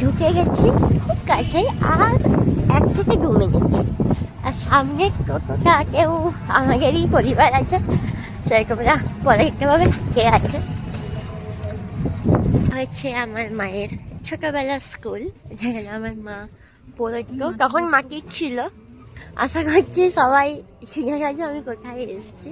ঢুকে গেছি, খুব কাছেই, আর এক থেকে দু মিনিট। আর সামনে টোটোটা কেউ আমাদেরই পরিবার আছে, সেরকম না পরে দেখতে পাবে কে আছে? হচ্ছে আমার মায়ের ছোটবেলার স্কুল, যেখানে আমার মা পড়েছিল তখন মাটির ছিল। আশা করছি সবাই শিখে গেছে আমি কোথায় এসেছি।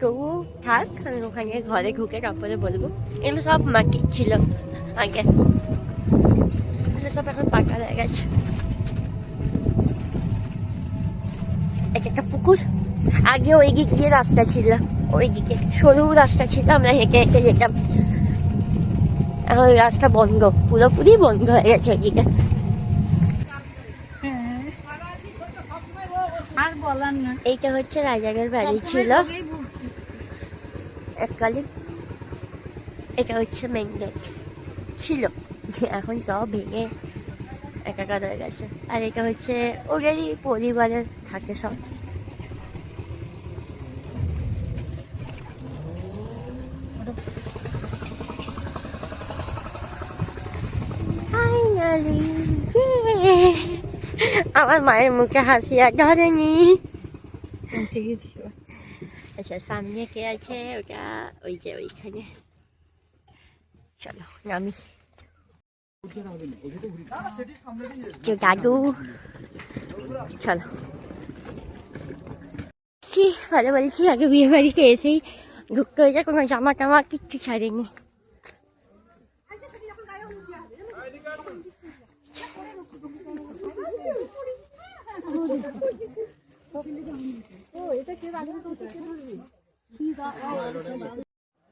তবু থাক, আমি ওখানে ঘরে ঢুকে তারপরে বলব। এগুলো সব মাটির ছিল, আগে। সব এখন পাকা হয়ে গেছে এক একটা পুকুর আগে ওই দিয়ে রাস্তা ছিল ওই দিকে সরু রাস্তা ছিল আমরা হেঁটে হেঁটে যেতাম এখন রাস্তা বন্ধ পুরোপুরি বন্ধ হয়ে গেছে ওইদিকে এইটা হচ্ছে রাজাগের বাড়ি ছিল এককালীন এটা হচ্ছে মেন গেট ছিল যে এখন সব ভেঙে একাকার হয়ে গেছে। আর এটা হচ্ছে ওদেরই পরিবারের থাকে সব। আমার মায়ের মুখে হাসি আর ধরেনি আচ্ছা সামনে কে আছে? ওটা ওই যে ওইখানে। চলো নামি। দাদু। চলো। কি ভালো বলছি, আগে বিয়ে বাড়িতে এসেই ঢুকতে হয়েছে, কোনো জামা টামা কিচ্ছু ছাড়েনি।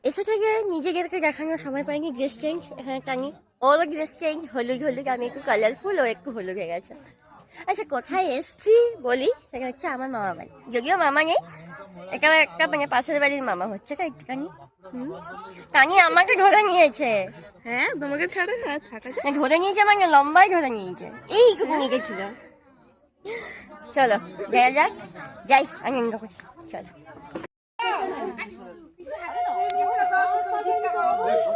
এসে থেকে নিজেদেরকে দেখানোর সময় পাইনি ড্রেস চেঞ্জ এখানে টানি ওরও ড্রেস চেঞ্জ হলুদ হলুদ আমি একটু কালারফুল ও একটু হলুদ হয়ে গেছে। আচ্ছা কোথায় এসছি বলি? সেটা হচ্ছে আমার মামা বাড়ি। যদিও মামা নেই এটা একটা মানে পাশের বাড়ির মামা হচ্ছে তাই হুম। টানি আমাকে ধরে নিয়েছে। হ্যাঁ তোমাকে ছাড়ে হ্যাঁ থাকা যায়? না, ধরে নিয়েছে মানে লম্বাই ধরে নিয়েছে। এইটুকু নিয়ে গেছিল। চলো দেখা যাক। যাই আনন্দ করছি চলো।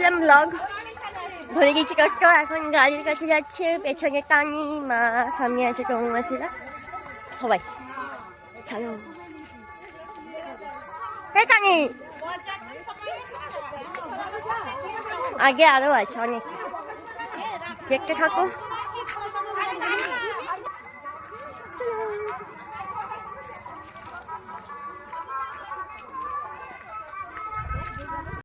করছিলাম ব্লগ ধরে গেছি কষ্ট, এখন গাড়ির কাছে যাচ্ছে, পেছনে টানি, মা সামনে আছে টৌমাসিরা সবাই। চলো। হে কানি আগে আরও আছে অনেক। দেখতে থাকো।